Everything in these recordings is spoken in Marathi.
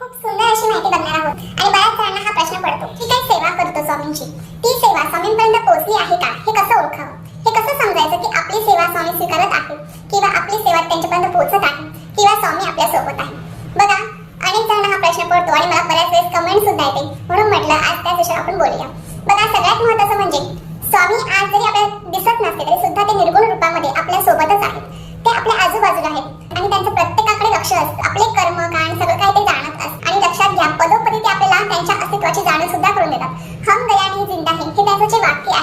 खूप सुंदर अशी माहिती बघणार आहोत. आणि बऱ्याच जणांना हा प्रश्न पडतो की सेवा करतो स्वामींची? ती सेवा स्वामींपर्यंत पोहोचली आहे का? हे कसं ओळखावं? हे कसं समजायचं की आपली सेवा स्वामी स्वीकारत आहे किंवा आपली सेवा त्यांच्यापर्यंत पोहोचत आहे किंवा स्वामी आपल्यासोबत आहे बघा अनेक जणांना हा प्रश्न पडतो आणि मला बऱ्याच वेळेस कमेंट सुद्धा येते म्हणून म्हटलं आज त्या विषयावर आपण बोलूया बघा सगळ्यात महत्त्वाचं म्हणजे स्वामी आज जरी आपल्याला दिसत नसते तरी सुद्धा ते निर्गुण रूपामध्ये आपल्या सोबतच आहेत ते आपल्या आजूबाजूला आहेत आणि त्यांचं प्रत्येकाकडे लक्ष असतं आपले कर्म कान सगळं काही ते जाणत असतात आणि लक्षात घ्या पदोपदी ते आपल्याला त्यांच्या अस्तित्वाची जाणीव सुद्धा करून देतात हम गया नाही जिंदा है हे त्यांचं जे वाक्य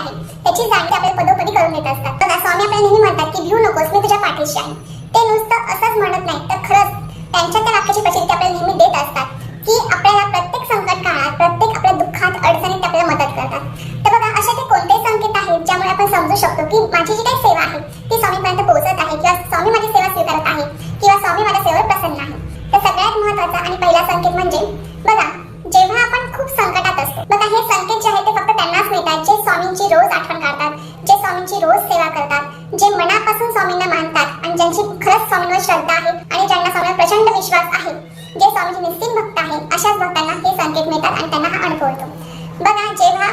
याची जाणीव ते आपल्याला पदोपदी करून देत असतात. बघा स्वामी आपल्याला नेहमी म्हणतात की भिऊ नकोस मी तुझ्या पाठीशी आहे. ते नुसतं असंच म्हणत नाही. तर खरंच त्यांच्या त्या वाक्याची प्रचिती आपल्याला नेहमी देत असतात की आपल्याला प्रत्येक संकट काळात प्रत्येक आपल्या दुःखात अडचणीत आपल्याला मदत करतात. तर बघा असे ते कोणते संकेत आहेत ज्यामुळे आपण समजू शकतो की माझी जी काही सेवा आहे ती स्वामीपर्यंत पोहोचत आहे किंवा स्वामी माझी सेवा स्वीकारत आहे किंवा स्वामी माझ्या सेवेवर प्रसन्न आहे. तर सगळ्यात महत्त्वाचा आणि पहिला संकेत म्हणजे बघा जेव्हा आपण खूप संकटात असतो बघा हे संकेत जे आहेत ते फक्त त्यांनाच मिळतात जे स्वामींची रोज आठवण काढतात जे स्वामींची रोज सेवा करतात जे मनापासून स्वामींना मानतात आणि ज्यांची खरंच स्वामींवर श्रद्धा आहे आणि ज्यांना स्वामींवर प्रचंड विश्वास आहे जे स्वामीचे निश्चित भक्त आहे अशाच भक्तांना हे संकेत मिळतात आणि त्यांना हा अनुभव येतो बघा जेव्हा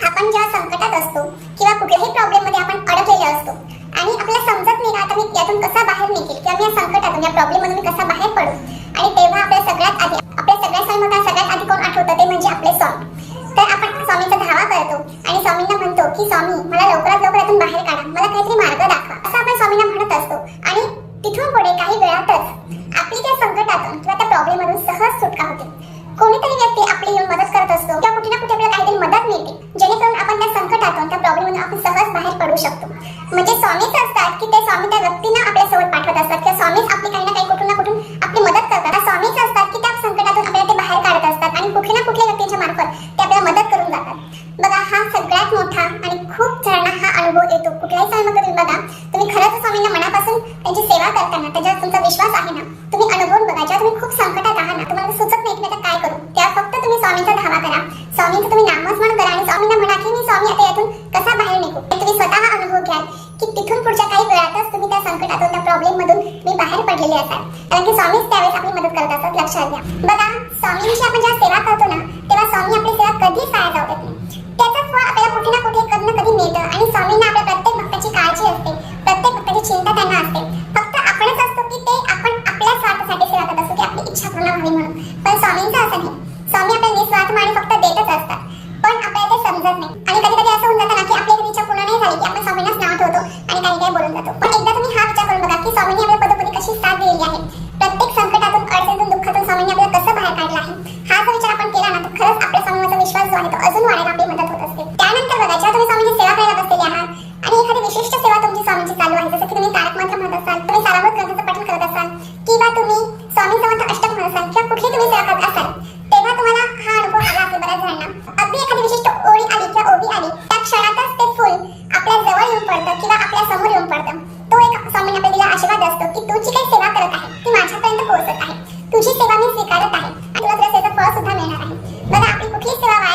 आपण जेव्हा संकटात असतो किंवा कुठल्याही प्रॉब्लेममध्ये आपण अडकलेलो असतो आणि आपल्याला समजत नाही आता मी यातून कसा बाहेर निघेल किंवा मी या संकटातून या प्रॉब्लेम मधून मी कसा बाहेर पडू? आणि तेव्हा आपल्या सगळ्यात आधी आपल्या सगळ्या स्वामींना सगळ्यात आधी कोण आठवतं? ते म्हणजे आपले स्वामी तर आपण स्वामींचा धावा करतो आणि स्वामींना म्हणतो की स्वामी मला लवकरात लवकर यातून बाहेर काढा मला काहीतरी मार्ग दाखवा असं आपण स्वामींना म्हणत असतो आणि तिथून पुढे काही वेळातच आपली त्या संकटातून किंवा त्या प्रॉब्लेम मधून सहज सुटका होते. कोणीतरी व्यक्ती आपली येऊन मदत करत असतो किंवा कुठे ना कुठे आपल्याला काहीतरी मदत मिळते. जेणेकरून आपण त्या संकटातून त्या प्रॉब्लेममधून आपण सहज बाहेर पडू शकतो. म्हणजे स्वामीच असतात की ते स्वामी त्या व्यक्तींना आपल्यासोबत पाठवत असतात किंवा स्वामीच आपली काही ना कुठून आपली मदत करतात त्या स्वामीच असतात की त्या संकटातून आपल्याला ते बाहेर काढत असतात आणि कुठल्या ना कुठल्या व्यक्तींच्या मार्फत ते आपल्याला मदत करून जातात बघा हा सगळ्यात मोठा आणि खूप जणांना हा अनुभव येतो कुठल्याही स्वामीमध्ये तुम्ही बघा तुम्ही खरंच स्वामींना मनापासून त्यांची सेवा करताना त्याच्यावर तुमचा विश्वास आहे ना तुम्ही अनुभवून बघा. जेव्हा तुम्ही खूप संकटात आहात ना तुम्हाला सुचत नाही की मी काय करू? तेव्हा फक्त तुम्ही स्वामींचा धावा करा. स्वामींचं तुम्ही नामस्मरण करा आणि स्वामींना म्हणा की मी स्वामी आता यातून कसा बाहेर निघू? तुम्ही स्वतः अनुभव घ्याल की तिथून पुढच्या काही वेळातच तुम्ही त्या संकटातून त्या प्रॉब्लेम मधून मी बाहेर पडलेले असाल. कारण की स्वामीच त्यावेळेस आपली मदत करत असतात. लक्षात घ्या. बघा स्वामींची आपण जेव्हा सेवा करतो ना तेव्हा स्वामी आपली सेवा कधी फायदा जाऊ देत नाही त्याचं फळ आपल्याला कुठे ना कुठे कधी ना कधी मिळतं आणि स्वामींना आपल्या प्रत्येक भक्ताची काळजी असते प्रत्येक भक्ताची चिंता त्यांना असते फक्त आपणच असतो की ते आपण आपल्या स्वार्थासाठी सेवा करत असतो की आपली इच्छा पूर्ण व्हावी म्हणून पण स्वामींचं असं नाही स्वामी आपल्या निस्वार्थ आणि फक्त देतच असतात पण आपल्याला ते समजत नाही आणि कधी कधी असं होऊन जातं ना की आपली एखादी इच्छा पूर्ण नाही झाली की आपण स्वामींनाच नाव ठेवतो आणि काही काही बोलून जातो. पण एकदा तुम्ही हा विचार करून बघा की स्वामींनी आपल्या पदोपदी कशी साथ दिलेली आहे. प्रत्येक संकटातून अडचणीतून दुःखातून स्वामींनी आपल्याला कसं बाहेर काढलं आहे? हा जर विचार आपण केला ना तर खरंच आपल्या स्वामींवरचा विश्वास जो आहे तो अजून वाढायला आपली मदत होत असते. त्यानंतर बघा जेव्हा तुम्ही स्वामींची सेवा करायला बसते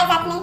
कुठलीच सेवा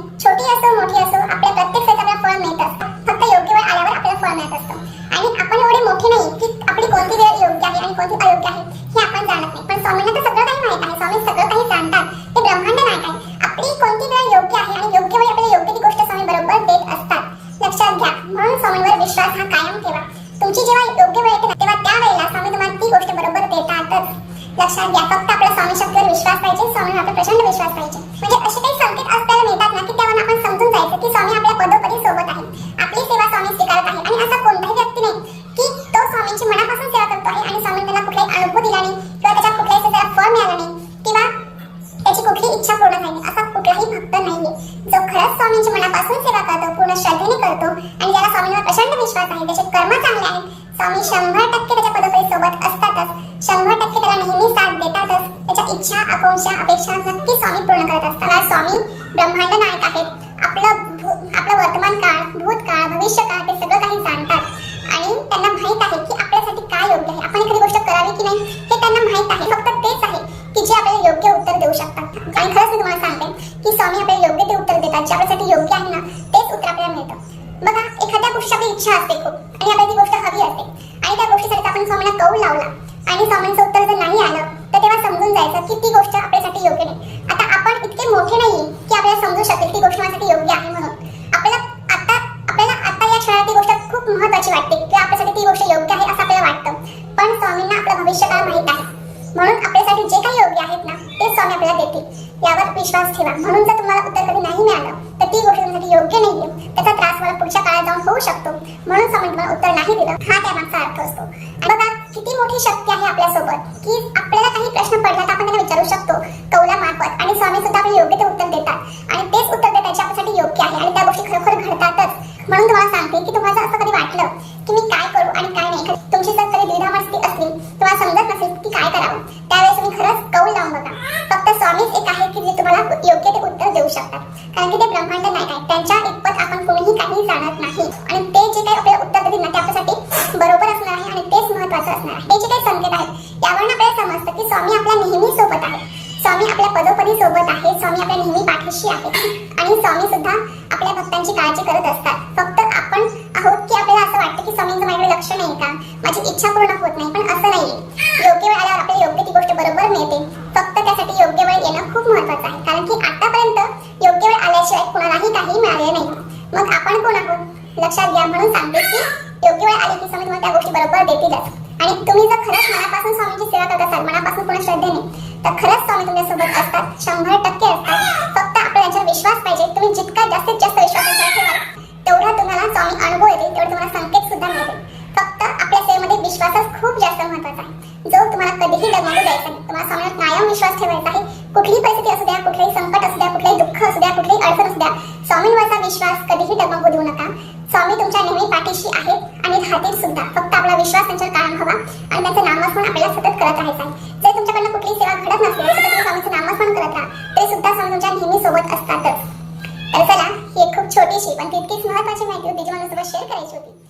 इच्छा अपेक्षा नक्की स्वामी पूर्ण करत असतात. कारण स्वामी ब्रह्मांड नायक आहेत. आपलं आपलं वर्तमान काळ भूतकाळ भविष्यकाळ ते सगळं काही जाणतात. आणि त्यांना माहीत आहे की आपल्यासाठी काय योग्य आहे. आपण एखादी गोष्ट करावी की नाही हे त्यांना माहीत आहे. फक्त तेच आहे की जे आपल्याला योग्य उत्तर देऊ शकतात. आणि खरंच मी तुम्हाला सांगते की स्वामी आपल्याला योग्य ते उत्तर देतात. जे आपल्यासाठी योग्य आहे ना तेच उत्तर आपल्याला मिळतं. बघा एखाद्या गोष्टीची आपली इच्छा असते खूप. आणि आपल्याला ती गोष्ट हवी असते. आणि त्या गोष्टीसाठी आपण स्वामीला कौल लावला. आणि स्वामींचं उत्तर जर नाही आलं तर तेव्हा समजून जायचं की ती गोष्ट आपल्यासाठी योग्य नाही. आता आपण इतके मोठे नाही की आपल्याला समजू शकेल ती गोष्ट माझ्यासाठी योग्य आहे म्हणून. आपल्याला आता आपल्याला आता या क्षणात ती गोष्ट खूप महत्वाची वाटते की आपल्यासाठी ती गोष्ट योग्य आहे असं आपल्याला वाटतं. पण स्वामींना आपलं भविष्यकाळ माहीत आहे. म्हणून आपल्यासाठी जे काही योग्य आहेत ना ते स्वामी आपल्याला देतील. यावर विश्वास ठेवा. म्हणून जर तुम्हाला उत्तर कधी नाही मिळालं तर ती गोष्ट तुमच्यासाठी योग्य नाहीये. त्याचा त्रास मला पुढच्या काळात जाऊन होऊ शकतो. म्हणून स्वामी तुम्हाला उत्तर नाही दिलं. हा त्यामागचा अर्थ असतो. बघा किती मोठी शक्ती आहे आपल्यासोबत की आपल्याला काही प्रश्न पडला तर आपण त्यांना विचारू शकतो कौला मार्फत आणि स्वामी सुद्धा आपल्याला योग्य ते उत्तर देतात आणि तेच उत्तर देतात जे आपल्यासाठी योग्य आहे आणि त्या गोष्टी म्हणून तुम्हाला सांगते की तुम्हाला असं कधी वाटलं की मी काय करू आणि काय नाही तुमची जर कधी द्विधा मस्ती असली तुम्हाला समजत नसेल की काय करावं त्यावेळेस तुम्ही खरंच कौल लावून बघा. फक्त स्वामीच एक आहे की जे तुम्हाला योग्य ते उत्तर देऊ शकतात. कारण की ते ब्रह्मांड नाही अशी आहे. आणि स्वामी सुद्धा आपल्या भक्तांची काळजी करत असतात. फक्त आपण आहोत की आपल्याला असं वाटतं की स्वामींचं माझ्याकडे लक्ष नाही का? माझी इच्छा पूर्ण होत नाही पण असं नाही योग्य वेळ आल्यावर आपल्याला योग्य ती गोष्ट बरोबर मिळते. फक्त त्यासाठी योग्य वेळ येणं खूप महत्वाचं आहे. कारण की आतापर्यंत योग्य वेळ आल्याशिवाय कुणालाही काही मिळाले नाही. मग आपण कोण आहोत? लक्षात घ्या म्हणून सांगते की योग्य वेळ आली की स्वामी तुम्हाला त्या गोष्टी बरोबर देतीलच. आणि तुम्ही जर खरंच मनापासून स्वामीची सेवा करत असाल मनापासून पूर्ण श्रद्धेने तर खरंच स्वामी तुमच्यासोबत असतात शंभर टक्के असतात फक्त आपला यांच्यावर विश्वास पाहिजे तुम्ही जितका जास्तीत जास्त विश्वास यांच्यावर ठेवाल तेवढा तुम्हाला स्वामी अनुभव येतील तेवढे तुम्हाला संकेत सुद्धा मिळतील. फक्त आपल्या सेवेमध्ये विश्वासच खूप जास्त महत्त्वाचा आहे. जो तुम्हाला कधीही डगमगू द्यायचा नाही तुम्हाला स्वामीवर कायम विश्वास ठेवायचा आहे. कुठलीही परिस्थिती असू द्या कुठलेही संकट असू द्या कुठलेही दुःख असू द्या कुठलीही अडचण असू द्या स्वामींवरचा विश्वास कधीही डगमगू देऊ नका. स्वामी तुमच्या नेहमी पाठीशी आहेत आणि राहतील सुद्धा. फक्त आपला विश्वास त्यांच्यावर कायम हवा आणि त्यांचं नामस्मरण आपल्याला सतत करत राहायचं आहे. é isso.